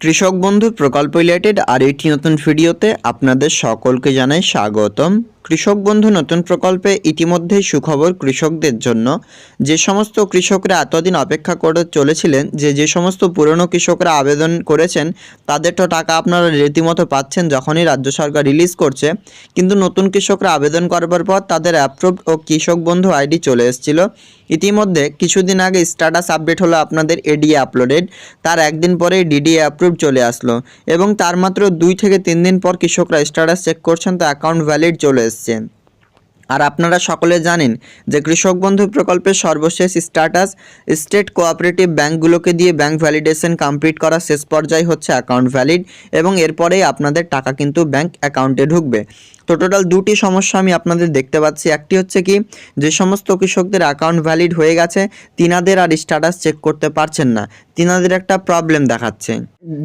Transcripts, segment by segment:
কৃষক বন্ধু প্রকল্প রিলেটেড আর একটি নতুন ভিডিওতে আপনাদের সকলকে জানাই স্বাগতম। কৃষক বন্ধু নতুন প্রকল্পে ইতিমধ্যেই সুখবর কৃষকদের জন্য। যে সমস্ত কৃষকরা এতদিন অপেক্ষা করে চলেছিলেন, যে যে সমস্ত পুরনো কৃষকরা আবেদন করেছেন, তাদের তো টাকা আপনারা রীতিমতো পাচ্ছেন যখনই রাজ্য সরকার রিলিজ করছে। কিন্তু নতুন কৃষকরা আবেদন করবার পর তাদের অ্যাপ্রুভ ও কৃষক বন্ধু আইডি চলে এসেছিল। ইতিমধ্যে কিছুদিন আগে স্ট্যাটাস আপডেট হলো আপনাদের এডিএ আপলোডেড তার একদিন পরেই ডিডিএ অ্যাপ্রুভ চলে আসলো। এবং তার মাত্র দুই থেকে তিন দিন পর কৃষকরা স্ট্যাটাস চেক করছেন, তো অ্যাকাউন্ট ভ্যালিড চলে এসছে আর আপনারা সকলে জানেন যে কৃষক বন্ধু প্রকল্পের সর্বশেষ স্ট্যাটাস স্টেট কোঅপারেটিভ ব্যাঙ্কগুলোকে দিয়ে ব্যাঙ্ক ভ্যালিডেশন কমপ্লিট করা শেষ পর্যায়ে হচ্ছে অ্যাকাউন্ট ভ্যালিড এবং এরপরেই আপনাদের টাকা কিন্তু ব্যাঙ্ক অ্যাকাউন্টে ঢুকবে। তো টোটাল দুটি সমস্যা আমি আপনাদের দেখতে পাচ্ছি। একটি হচ্ছে কি, যে সমস্ত কৃষকদের অ্যাকাউন্ট ভ্যালিড হয়ে গেছে, তিনাদের আর স্ট্যাটাস চেক করতে পারছেন না। তিনাদের একটা প্রবলেম দেখাচ্ছে।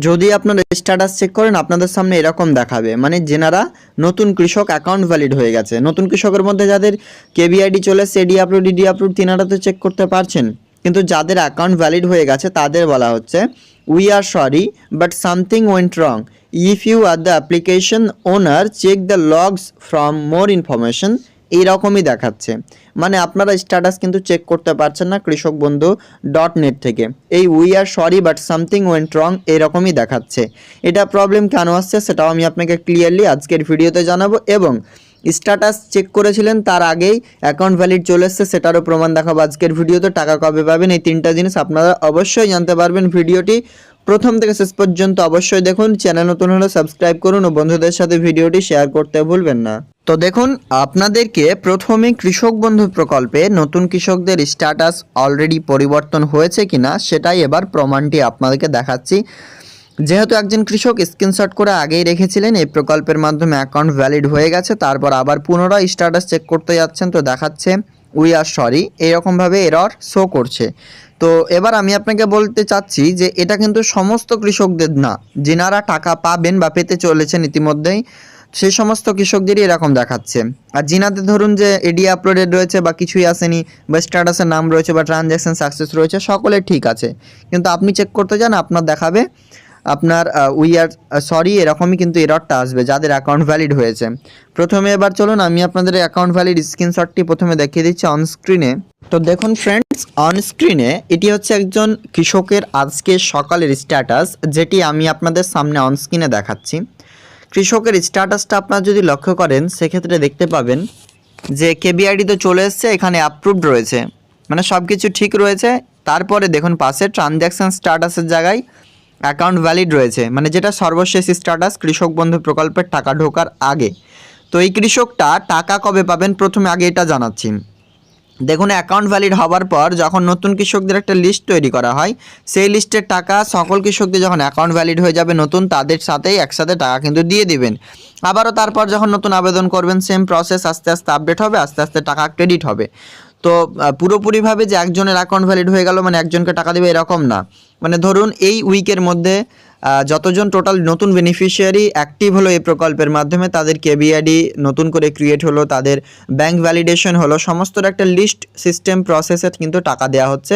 যদি আপনারা স্ট্যাটাস চেক করেন, আপনাদের সামনে এরকম দেখাবে। মানে যেনারা নতুন কৃষক অ্যাকাউন্ট ভ্যালিড হয়ে গেছে। নতুন কৃষকের মধ্যে যাদের কেবিআইডি চলে এডি আপলোড ডিডি আপলোড তিনারা তো চেক করতে পারছেন। কিন্তু যাদের অ্যাকাউন্ট ভ্যালিড হয়ে গেছে, তাদের বলা হচ্ছে we are sorry but something went wrong if you are the application owner check the logs from more information এইরকমই দেখাচ্ছে। মানে আপনারা স্ট্যাটাস কিন্তু চেক করতে পারছেন না কৃষক বন্ধু ডট নেট থেকে। এই we are sorry but something went wrong এরকমই দেখাচ্ছে। এটা প্রবলেম কেন আসছে সেটাও আমি আপনাকে ক্লিয়ারলি আজকের ভিডিওতে জানাব এবং স্ট্যাটাস চেক করেছিলেন, তার আগেই অ্যাকাউন্ট ভ্যালিড চলে এসছে, সেটারও প্রমাণ দেখাবো আজকের ভিডিওতে, টাকা কবে পাবেন, এই তিনটা জিনিস আপনারা অবশ্যই জানতে পারবেন ভিডিওটি। প্রথম থেকে শেষ পর্যন্ত অবশ্যই দেখুন, চ্যানেল নতুন হলে সাবস্ক্রাইব করুন ও বন্ধুদের সাথে ভিডিওটি শেয়ার করতে ভুলবেন না। তো দেখুন, আপনাদেরকে প্রথমে কৃষক বন্ধু প্রকল্পে নতুন কৃষকদের স্ট্যাটাস অলরেডি পরিবর্তন হয়েছে কিনা, সেটাই এবার প্রমাণটি আপনাদেরকে দেখাচ্ছি। যেহেতু একজন কৃষক স্ক্রিনশট করে আগেই রেখেছিলেন, এই প্রকল্পের মাধ্যমে অ্যাকাউন্ট ভ্যালিড হয়ে গেছে, তারপর আবার পুনরায় স্ট্যাটাস চেক করতে যাচ্ছেন, তো দেখাচ্ছে উই আর সরি এইরকমভাবে এরর শো করছে। তো এবার আমি আপনাকে বলতে চাচ্ছি যে এটা কিন্তু সমস্ত কৃষকদের না, যিনারা টাকা পাবেন বা পেতে চলেছেন ইতিমধ্যেই সেই সমস্ত কৃষকদেরই এরকম দেখাচ্ছে। আর জিনাদের ধরুন যে এডি আপলোডেড রয়েছে বা কিছুই আসেনি, বা স্ট্যাটাসের নাম রয়েছে বা ট্রানজ্যাকশন সাকসেস রয়েছে সকলে ঠিক আছে। কিন্তু আপনি চেক করতে যান, আপনার দেখাবে আপনার উই আর সরি এরকমই কিন্তু এররটা আসবে, যাদের অ্যাকাউন্ট ভ্যালিড হয়েছে। প্রথমে এবার চলুন, আমি আপনাদের অ্যাকাউন্ট ভ্যালিড স্ক্রিনশটটি প্রথমে দেখিয়ে দিচ্ছি অন স্ক্রিনে তো দেখুন ফ্রেন্ডস অন স্ক্রিনে এটি হচ্ছে একজন কৃষকের আজকে সকালের স্ট্যাটাস যেটি আমি আপনাদের সামনে অন স্ক্রিনে দেখাচ্ছি। কৃষকের স্ট্যাটাসটা আপনারা যদি লক্ষ্য করেন, সেক্ষেত্রে দেখতে পাবেন যে কেবিআইডি তো চলে এসছে, এখানে অ্যাপ্রুভড রয়েছে। মানে সব কিছু ঠিক রয়েছে, তারপরে দেখুন পাশে ট্রানজ্যাকশন স্ট্যাটাসের জায়গায় অ্যাকাউন্ট ভ্যালিড রয়েছে মানে যেটা সর্বশেষ স্ট্যাটাস কৃষক বন্ধু প্রকল্পের টাকা ঢোকার আগে। তো এই কৃষকটা টাকা কবে পাবেন? প্রথমে আগে এটা জানাচ্ছি। দেখুন অ্যাকাউন্ট ভ্যালিড হওয়ার পর যখন নতুন কৃষকদের একটা লিস্ট তৈরি করা হয়, সেই লিস্টের টাকা সকল কৃষকদের যখন অ্যাকাউন্ট ভ্যালিড হয়ে যাবে নতুন, তাদের সাথেই একসাথে টাকা কিন্তু দিয়ে দিবেন। আবারও তারপর যখন নতুন আবেদন করবেন সেম প্রসেস আস্তে আস্তে আপডেট হবে, আস্তে আস্তে টাকা ক্রেডিট হবে। তো পুরোপুরিভাবে যে একজনের অ্যাকাউন্ট ভ্যালিড হয়ে গেল মানে একজনকে টাকা দেবে এরকম না। মানে ধরুন এই উইকের মধ্যে যতজন টোটাল নতুন বেনিফিশিয়ারি অ্যাক্টিভ হলো এই প্রকল্পের মাধ্যমে, তাদের কেবিআইডি নতুন করে ক্রিয়েট হলো, তাদের ব্যাংক ভ্যালিডেশন হলো, সমস্তর একটা লিস্ট সিস্টেম প্রসেসে কিন্তু টাকা দেওয়া হচ্ছে।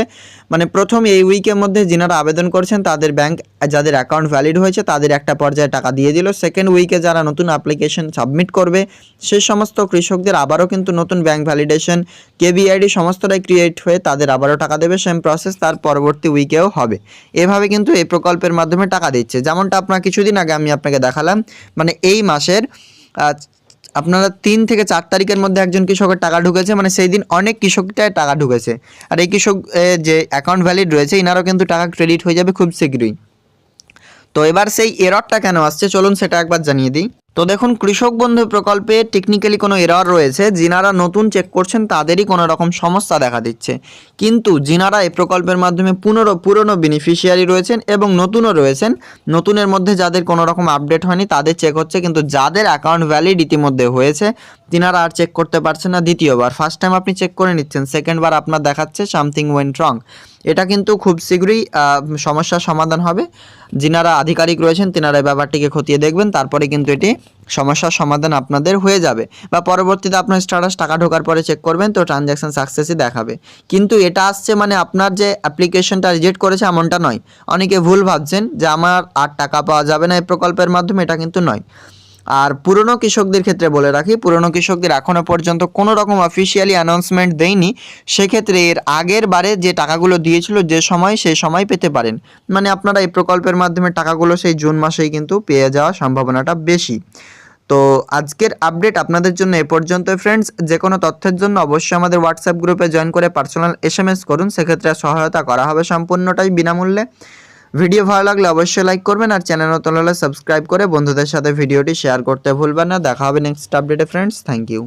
মানে প্রথম এই উইকের মধ্যে যিনারা আবেদন করছেন, তাদের ব্যাংক যাদের অ্যাকাউন্ট ভ্যালিড হয়েছে, তাদের একটা পর্যায়ে টাকা দিয়ে দিল। সেকেন্ড উইকে যারা নতুন অ্যাপ্লিকেশন সাবমিট করবে, সেই সমস্ত কৃষকদের আবারও কিন্তু নতুন ব্যাংক ভ্যালিডেশন কেবিআইডি সমস্তটাই ক্রিয়েট হয়ে তাদের আবারও টাকা দেবে সেম প্রসেস তার পরবর্তী উইকেও হবে। এভাবে কিন্তু এই প্রকল্পের মাধ্যমে টাকা দিচ্ছে। যেমনটা আপনার কিছুদিন আগে আমি আপনাকে দেখালাম মানে এই মাসের আপনারা তিন থেকে চার তারিখের মধ্যে একজন কৃষকের টাকা ঢুকেছে মানে সেই দিন অনেক কৃষকটায় টাকা ঢুকেছে। আর এই কৃষক যে অ্যাকাউন্ট ভ্যালিড রয়েছে, ইনারও কিন্তু টাকা ক্রেডিট হয়ে যাবে খুব শীঘ্রই। তো এবার সেই এররটা কেন আসছে? চলুন সেটা একবার জানিয়ে দিই। তো দেখুন, কৃষক বন্ধু প্রকল্পে টেকনিক্যালি কোনো এরর রয়েছে। যিনারা নতুন চেক করছেন, তাদেরই কোনো রকম সমস্যা দেখা দিচ্ছে। কিন্তু যিনারা এই প্রকল্পের মাধ্যমে পুনরো, পুরনো বেনিফিশিয়ারি রয়েছেন এবং নতুনও রয়েছেন, নতুনের মধ্যে যাদের কোনো রকম আপডেট হয়নি, তাদের চেক হচ্ছে। কিন্তু যাদের অ্যাকাউন্ট ভ্যালিড ইতিমধ্যে হয়েছে তিনারা আর চেক করতে পারছেন না দ্বিতীয়বার। ফার্স্ট টাইম আপনি চেক করে নিচ্ছেন সেকেন্ডবার আপনার দেখাচ্ছে সামথিং ওয়েন্ট রং এটা কিন্তু খুব শীঘ্রই সমস্যার সমাধান হবে। যিনারা আধিকারিক রয়েছেন, তিনারা ব্যাপারটিকে খতিয়ে দেখবেন, তারপরে কিন্তু এটি সমস্যার সমাধান আপনাদের হয়ে যাবে। বা পরবর্তীতে আপনার স্ট্যাটাস টাকা ঢোকার পরে চেক করবেন, তো ট্রানজ্যাকশন সাকসেসই দেখাবে। কিন্তু এটা আসছে মানে আপনার যে অ্যাপ্লিকেশনটা রিজেক্ট করেছে এমনটা নয়। অনেকে ভুল ভাবছেন যে আমার আর টাকা পাওয়া যাবে না এই প্রকল্পের মাধ্যমে, এটা কিন্তু নয়। আর পুরনো কৃষকদের ক্ষেত্রে বলে রাখি, পুরনো কৃষকদের এখনও পর্যন্ত কোনো রকম অফিসিয়ালি অ্যানাউন্সমেন্ট দেয়নি। সেক্ষেত্রে এর আগের বারে যে টাকাগুলো দিয়েছিল যে সময়, সেই সময় পেতে পারেন। মানে আপনারা এই প্রকল্পের মাধ্যমে টাকাগুলো সেই জুন মাসেই কিন্তু পেয়ে যাওয়ার সম্ভাবনাটা বেশি। তো আজকের আপডেট আপনাদের জন্য এ পর্যন্ত ফ্রেন্ডস যে কোনো তথ্যের জন্য অবশ্যই আমাদের হোয়াটসঅ্যাপ গ্রুপে জয়েন করে পার্সোনাল এস করুন। সেক্ষেত্রে সহায়তা করা হবে সম্পূর্ণটাই বিনামূল্যে। ভিডিও ভালো লাগলে অবশ্যই লাইক করবেন আর চ্যানেল নতুন হলে সাবস্ক্রাইব করে বন্ধুদের সাথে ভিডিওটি শেয়ার করতে ভুলবেন না। দেখা হবে নেক্সট আপডেটে ফ্রেন্ডস থ্যাংক ইউ